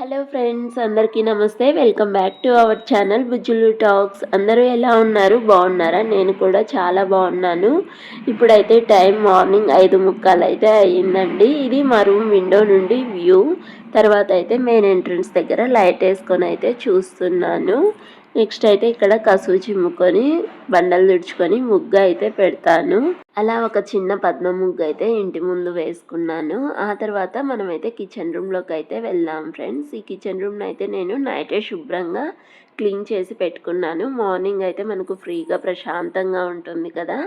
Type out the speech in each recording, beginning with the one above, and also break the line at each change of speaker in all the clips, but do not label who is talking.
Hello friends అందరికీ నమస్తే. Welcome back to our channel Bujjulu talks. అందరూ ఎలా ఉన్నారు? బాగున్నారా? నేను కూడా చాలా బాగున్నాను. ఇప్పుడైతే టైం మార్నింగ్ ఐదు ముక్కాలు అయితే అయ్యిందండి. ఇది మా రూమ్ విండో నుండి వ్యూ. తర్వాత అయితే మెయిన్ ఎంట్రన్స్ దగ్గర లైట్ వేసుకొని అయితే చూస్తున్నాను. నెక్స్ట్ అయితే ఇక్కడ కసువు చిమ్ముకొని బండలు తుడుచుకొని ముగ్గు అయితే పెడతాను. అలా ఒక చిన్న పద్మ ముగ్గు అయితే ఇంటి ముందు వేసుకున్నాను. ఆ తర్వాత మనమైతే కిచెన్ రూమ్లోకి అయితే వెళ్దాం ఫ్రెండ్స్. ఈ కిచెన్ రూమ్ని అయితే నేను నైటే శుభ్రంగా క్లీన్ చేసి పెట్టుకున్నాను. మార్నింగ్ అయితే మనకు ఫ్రీగా ప్రశాంతంగా ఉంటుంది కదా.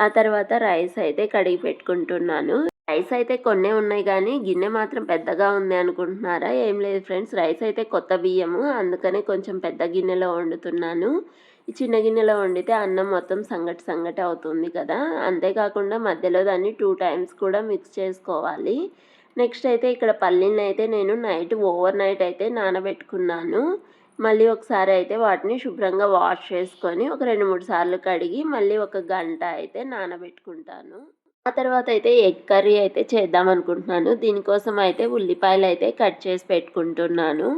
ఆ తర్వాత రైస్ అయితే కడిగి పెట్టుకుంటున్నాను. రైస్ అయితే కొన్నే ఉన్నాయి కానీ గిన్నె మాత్రం పెద్దగా ఉంది అనుకుంటున్నారా? ఏం లేదు ఫ్రెండ్స్ రైస్ అయితే కొత్త బియ్యము. అందుకనే కొంచెం పెద్ద గిన్నెలో వండుతున్నాను. ఈ చిన్న గిన్నెలో వండితే అన్నం మొత్తం సంగటి సంగటి అవుతుంది కదా. అంతేకాకుండా మధ్యలో దాన్ని టూ టైమ్స్ కూడా మిక్స్ చేసుకోవాలి. నెక్స్ట్ అయితే ఇక్కడ పల్లీని అయితే నేను నైట్ ఓవర్ నైట్ అయితే నానబెట్టుకున్నాను. మళ్ళీ ఒకసారి అయితే వాటిని శుభ్రంగా వాష్ చేసుకొని ఒక రెండు మూడు సార్లు కడిగి మళ్ళీ ఒక గంట అయితే నానబెట్టుకుంటాను. ఆ తర్వాత అయితే ఎగ్ కర్రీ అయితే చేద్దాం అనుకుంటున్నాను. దీనికోసం అయితే ఉల్లిపాయలు అయితే కట్ చేసి పెట్టుకుంటున్నాను.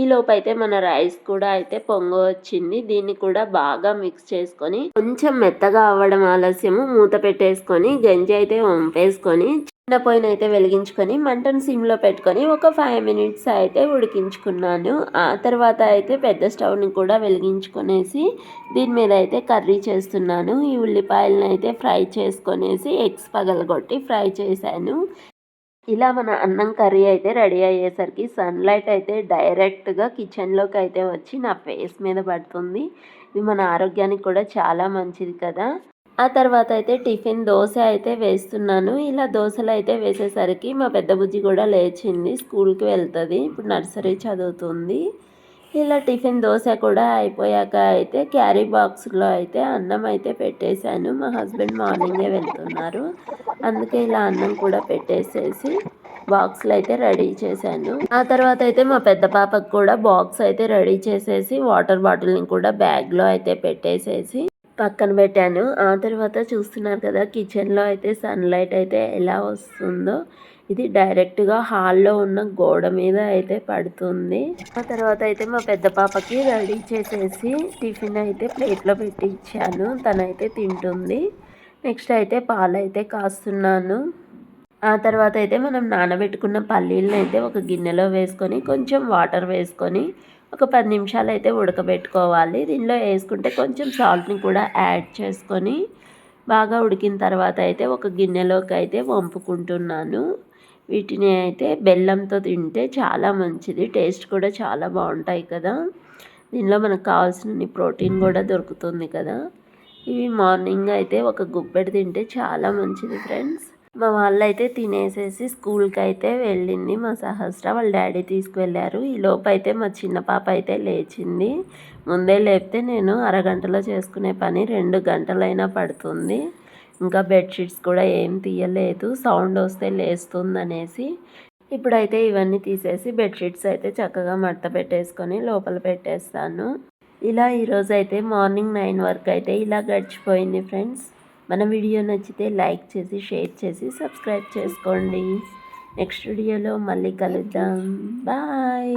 ఈ అయితే మన రైస్ కూడా అయితే పొంగ వచ్చింది దీన్ని కూడా బాగా మిక్స్ చేసుకొని కొంచెం మెత్తగా అవ్వడం ఆలస్యము. మూత పెట్టేసుకొని గంజి అయితే వంపేసుకొని చిన్న పొయ్యిని అయితే వెలిగించుకొని మంటను సిమ్లో పెట్టుకొని ఒక ఫైవ్ మినిట్స్ అయితే ఉడికించుకున్నాను. ఆ తర్వాత అయితే పెద్ద స్టవ్ని కూడా వెలిగించుకొనేసి దీని మీద అయితే కర్రీ చేస్తున్నాను. ఈ ఉల్లిపాయలను అయితే ఫ్రై చేసుకొనేసి ఎగ్స్ పగలగొట్టి ఫ్రై చేశాను. ఇలా మన అన్నం కర్రీ అయితే రెడీ అయ్యేసరికి సన్లైట్ అయితే డైరెక్ట్గా కిచెన్లోకి అయితే వచ్చి నా ఫేస్ మీద పడుతుంది. ఇది మన ఆరోగ్యానికి కూడా చాలా మంచిది కదా. ఆ తర్వాత అయితే టిఫిన్ దోశ అయితే వేస్తున్నాను. ఇలా దోశలు అయితే వేసేసరికి మా పెద్ద బుజ్జి కూడా లేచింది స్కూల్కి వెళ్తుంది. ఇప్పుడు నర్సరీ చదువుతుంది. ఇలా టిఫిన్ దోశ కూడా అయిపోయాక అయితే క్యారీ బాక్స్లో అయితే అన్నం అయితే పెట్టేశాను. మా హస్బెండ్ మార్నింగే వెళ్తున్నారు. అందుకే ఇలా అన్నం కూడా పెట్టేసేసి బాక్స్లు అయితే రెడీ చేశాను. ఆ తర్వాత అయితే మా పెద్ద పాపకు కూడా బాక్స్ అయితే రెడీ చేసేసి వాటర్ బాటిల్ని కూడా బ్యాగ్లో అయితే పెట్టేసేసి పక్కన పెట్టాను. ఆ తర్వాత చూస్తున్నారు కదా కిచెన్లో అయితే సన్లైట్ అయితే ఎలా వస్తుందో. ఇది డైరెక్ట్గా హాల్లో ఉన్న గోడ మీద అయితే పడుతుంది. ఆ తర్వాత అయితే మా పెద్ద పాపకి రెడీ చేసేసి టిఫిన్ అయితే ప్లేట్లో పెట్టి ఇచ్చాను తనైతే తింటుంది. నెక్స్ట్ అయితే పాలు అయితే కాస్తున్నాను. ఆ తర్వాత అయితే మనం నానబెట్టుకున్న పల్లీలను అయితే ఒక గిన్నెలో వేసుకొని కొంచెం వాటర్ వేసుకొని ఒక పది నిమిషాలు అయితే ఉడకబెట్టుకోవాలి. దీనిలో వేసుకుంటే కొంచెం సాల్ట్ని కూడా యాడ్ చేసుకొని బాగా ఉడికిన తర్వాత అయితే ఒక గిన్నెలోకి అయితే వంపుకుంటున్నాను. వీటిని అయితే బెల్లంతో తింటే చాలా మంచిది. టేస్ట్ కూడా చాలా బాగుంటాయి కదా. దీనిలో మనకు కావాల్సిన ప్రోటీన్ కూడా దొరుకుతుంది కదా. ఇవి మార్నింగ్ అయితే ఒక గుప్పెడు తింటే చాలా మంచిది ఫ్రెండ్స్. మా వాళ్ళైతే తినేసేసి స్కూల్కి అయితే వెళ్ళింది మా సహస్ర. వాళ్ళ డాడీ తీసుకువెళ్ళారు. ఈ లోపు అయితే మా చిన్న పాప అయితే లేచింది. ముందే లేపితే నేను అరగంటలో చేసుకునే పని రెండు గంటలైనా పడుతుంది. ఇంకా బెడ్షీట్స్ కూడా ఏం తీయలేదు. సౌండ్ వస్తే లేస్తుంది అనేసి ఇప్పుడైతే ఇవన్నీ తీసేసి బెడ్షీట్స్ అయితే చక్కగా మడత పెట్టేసుకొని లోపల పెట్టేస్తాను. ఇలా ఈరోజు అయితే మార్నింగ్ నైన్ వరకు అయితే ఇలా గడిచిపోయింది ఫ్రెండ్స్. మన వీడియో నచ్చితే లైక్ చేసి షేర్ చేసి సబ్స్క్రైబ్ చేసుకోండి. నెక్స్ట్ వీడియోలో మళ్ళీ కలుద్దాం. బాయ్.